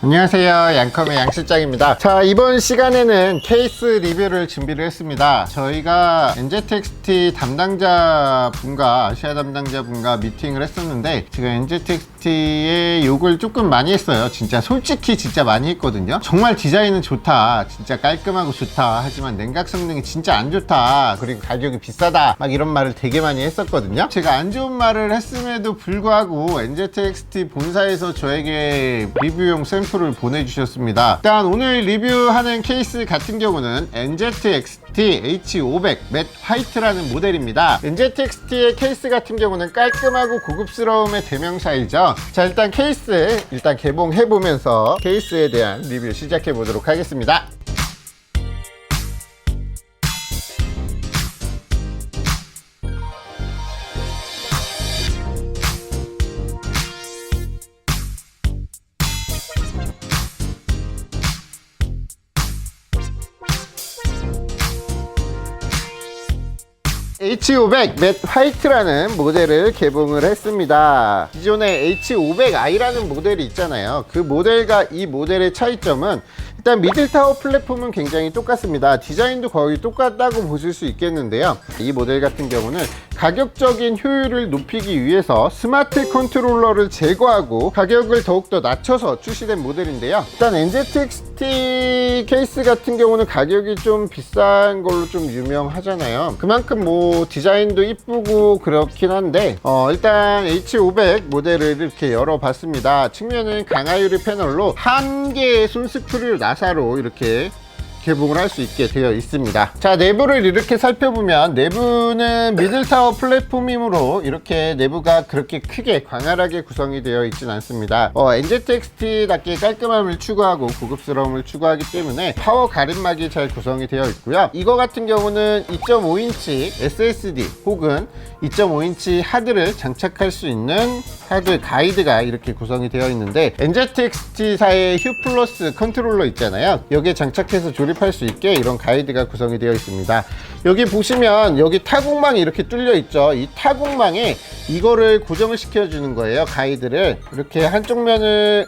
안녕하세요. 양컴의 양실장입니다. 자 이번 시간에는 케이스 리뷰를 준비를 했습니다. 저희가 NZXT 담당자 분과 아시아 담당자 분과 미팅을 했었는데 제가 NZXT 의 욕을 조금 많이 했어요. 진짜 솔직히 진짜 많이 했거든요. 정말 디자인은 좋다. 진짜 깔끔하고 좋다. 하지만 냉각 성능이 진짜 안 좋다. 그리고 가격이 비싸다. 막 이런 말을 되게 많이 했었거든요. 제가 안 좋은 말을 했음에도 불구하고 NZXT 본사에서 저에게 리뷰용 샘플을 보내주셨습니다. 일단 오늘 리뷰하는 케이스 같은 경우는 NZXT H500 맷 화이트라는 모델입니다. NZXT의 케이스 같은 경우는 깔끔하고 고급스러움의 대명사이죠. 자 일단 케이스 일단 개봉해보면서 케이스에 대한 리뷰 시작해 보도록 하겠습니다 H500 맷 화이트라는 모델을 개봉을 했습니다. 기존의 H500i라는 모델이 있잖아요. 그 모델과 이 모델의 차이점은 일단 미들타워 플랫폼은 굉장히 똑같습니다. 디자인도 거의 똑같다고 보실 수 있겠는데요. 이 모델 같은 경우는 가격적인 효율을 높이기 위해서 스마트 컨트롤러를 제거하고 가격을 더욱더 낮춰서 출시된 모델인데요. 일단 NZXT 케이스 같은 경우는 가격이 좀 비싼 걸로 좀 유명하잖아요. 그만큼 뭐 디자인도 이쁘고 그렇긴 한데 어, 일단 H500 모델을 이렇게 열어봤습니다. 측면은 강화유리 패널로 한 개의 손스크류 나사로 이렇게 개봉을 할 수 있게 되어 있습니다. 자, 내부를 이렇게 살펴보면 내부는 미들타워 플랫폼이므로 이렇게 내부가 그렇게 크게 광활하게 구성이 되어 있진 않습니다. 어, NZXT답게 깔끔함을 추구하고 고급스러움을 추구하기 때문에 파워 가림막이 잘 구성이 되어 있고요. 이거 같은 경우는 2.5인치 SSD 혹은 2.5인치 하드를 장착할 수 있는 하드 가이드가 이렇게 구성이 되어 있는데 NZXT사의 휴 플러스 컨트롤러 있잖아요. 여기에 장착해서 조립 할 수 있게 이런 가이드가 구성이 되어 있습니다. 여기 보시면 여기 타공망이 이렇게 뚫려 있죠. 이 타공망에 이거를 고정을 시켜 주는 거예요. 가이드를 이렇게 한쪽 면을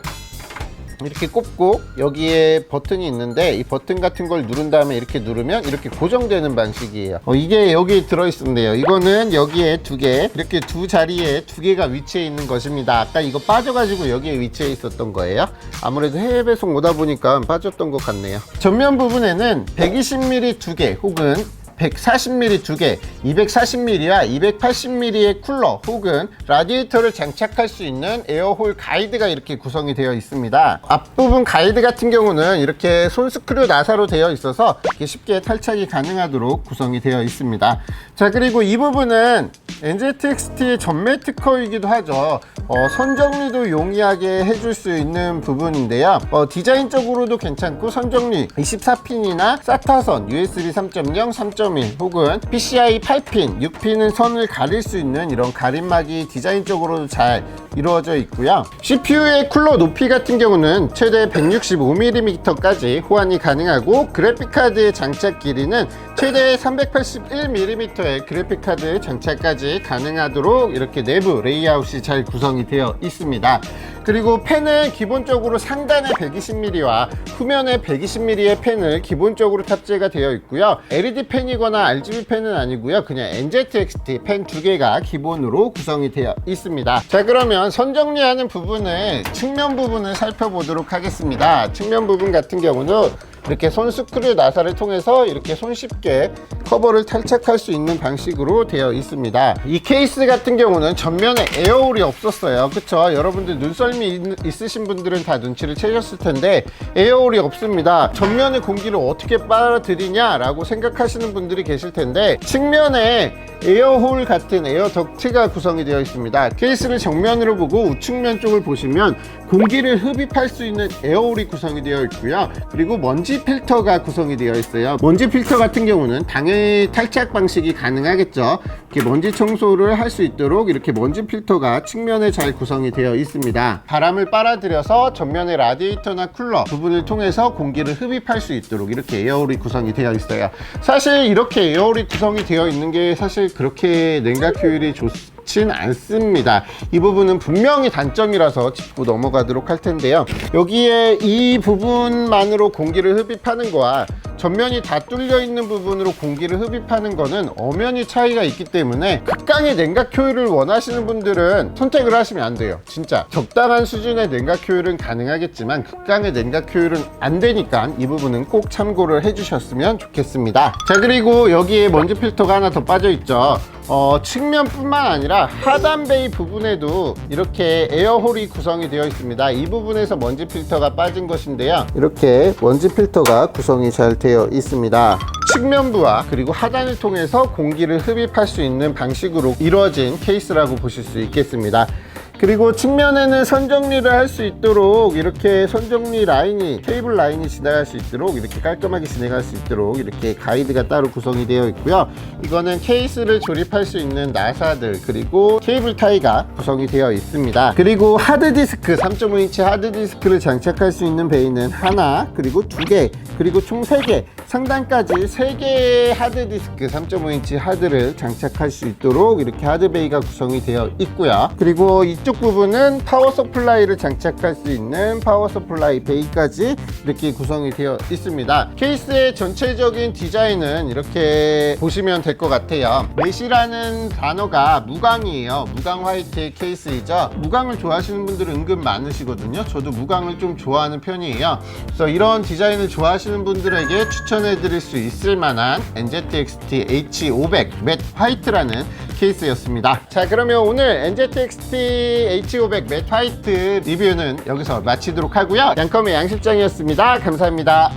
이렇게 꼽고 여기에 버튼이 있는데 이 버튼 같은 걸 누른 다음에 이렇게 누르면 이렇게 고정되는 방식이에요. 어, 이게 여기 들어있는데요. 이거는 여기에 두 개 이렇게 두 자리에 두 개가 위치해 있는 것입니다. 아까 이거 빠져가지고 여기에 위치해 있었던 거예요. 아무래도 해외 배송 오다 보니까 빠졌던 것 같네요. 전면 부분에는 120mm 두 개 혹은 140mm 두 개, 240mm와 280mm의 쿨러 혹은 라디에이터를 장착할 수 있는 에어홀 가이드가 이렇게 구성이 되어 있습니다. 앞부분 가이드 같은 경우는 이렇게 손스크류 나사로 되어 있어서 쉽게 탈착이 가능하도록 구성이 되어 있습니다. 자 그리고 이 부분은 NZXT의 전매 특허이기도 하죠. 어, 선정리도 용이하게 해줄 수 있는 부분인데요. 어, 디자인적으로도 괜찮고 선정리 24핀이나 사타선 USB 3.0, 3.1 혹은 PCI 8핀, 6핀은 선을 가릴 수 있는 이런 가림막이 디자인적으로도 잘 이루어져 있고요. CPU의 쿨러 높이 같은 경우는 최대 165mm까지 호환이 가능하고 그래픽카드의 장착 길이는 최대 381mm의 그래픽카드 장착까지 가능하도록 이렇게 내부 레이아웃이 잘 구성이 되어 있습니다. 그리고 펜은 기본적으로 상단에 120mm와 후면에 120mm의 펜을 기본적으로 탑재가 되어 있고요. LED 펜이거나 RGB 펜은 아니고요. 그냥 NZXT 펜 두 개가 기본으로 구성이 되어 있습니다. 자 그러면 선 정리하는 부분을 측면 부분을 살펴보도록 하겠습니다. 측면 부분 같은 경우는 이렇게 손 스크류 나사를 통해서 이렇게 손쉽게 커버를 탈착할 수 있는 방식으로 되어 있습니다. 이 케이스 같은 경우는 전면에 에어홀이 없었어요. 그쵸? 여러분들 눈썰미 있- 있으신 분들은 다 눈치를 채셨을 텐데 에어홀이 없습니다. 전면에 공기를 어떻게 빨아들이냐라고 생각하시는 분들이 계실 텐데 측면에 에어홀 같은 에어 덕트가 구성이 되어 있습니다. 케이스를 정면으로 보고 우측면 쪽을 보시면 공기를 흡입할 수 있는 에어홀이 구성이 되어 있고요. 그리고 먼지 필터가 구성이 되어 있어요. 먼지 필터 같은 경우는 당연히 탈착 방식이 가능하겠죠. 이렇게 먼지 청소를 할 수 있도록 이렇게 먼지 필터가 측면에 잘 구성이 되어 있습니다. 바람을 빨아들여서 전면의 라디에이터나 쿨러 부분을 통해서 공기를 흡입할 수 있도록 이렇게 에어홀이 구성이 되어 있어요. 사실 이렇게 에어홀이 구성이 되어 있는 게 사실 그렇게 냉각 효율이 좋 좋진 않습니다. 이 부분은 분명히 단점이라서 짚고 넘어가도록 할 텐데요. 여기에 이 부분만으로 공기를 흡입하는 거와 전면이 다 뚫려 있는 부분으로 공기를 흡입하는 거는 엄연히 차이가 있기 때문에 극강의 냉각 효율을 원하시는 분들은 선택을 하시면 안 돼요. 진짜 적당한 수준의 냉각 효율은 가능하겠지만 극강의 냉각 효율은 안 되니까 이 부분은 꼭 참고를 해주셨으면 좋겠습니다. 자 그리고 여기에 먼지 필터가 하나 더 빠져 있죠. 어, 측면뿐만 아니라 하단 베이 부분에도 이렇게 에어홀이 구성이 되어 있습니다. 이 부분에서 먼지 필터가 빠진 것인데요. 이렇게 먼지 필터가 구성이 잘 되어 있습니다. 측면부와 그리고 하단을 통해서 공기를 흡입할 수 있는 방식으로 이루어진 케이스라고 보실 수 있겠습니다. 그리고 측면에는 선정리를 할 수 있도록 이렇게 선정리 라인이 케이블 라인이 지나갈 수 있도록 이렇게 깔끔하게 진행할 수 있도록 이렇게 가이드가 따로 구성이 되어 있고요. 이거는 케이스를 조립할 수 있는 나사들 그리고 케이블 타이가 구성이 되어 있습니다. 그리고 하드디스크 3.5인치 하드디스크를 장착할 수 있는 베이는 하나 그리고 두 개 그리고 총 세 개 상단까지 3개의 하드디스크 3.5인치 하드를 장착할 수 있도록 이렇게 하드베이가 구성이 되어 있고요. 그리고 이쪽 부분은 파워 서플라이를 장착할 수 있는 파워 서플라이 베이까지 이렇게 구성이 되어 있습니다. 케이스의 전체적인 디자인은 이렇게 보시면 될 것 같아요. 메시라는 단어가 무광이에요. 무광 화이트의 케이스이죠. 무광을 좋아하시는 분들은 은근 많으시거든요. 저도 무광을 좀 좋아하는 편이에요. 그래서 이런 디자인을 좋아하시는 분들에게 추천해 드릴 수 있을 만한 NZXT H500 맷 화이트라는 케이스였습니다. 자 그러면 오늘 NZXT H500 맷 화이트 리뷰는 여기서 마치도록 하고요. 양컴의 양실장이었습니다. 감사합니다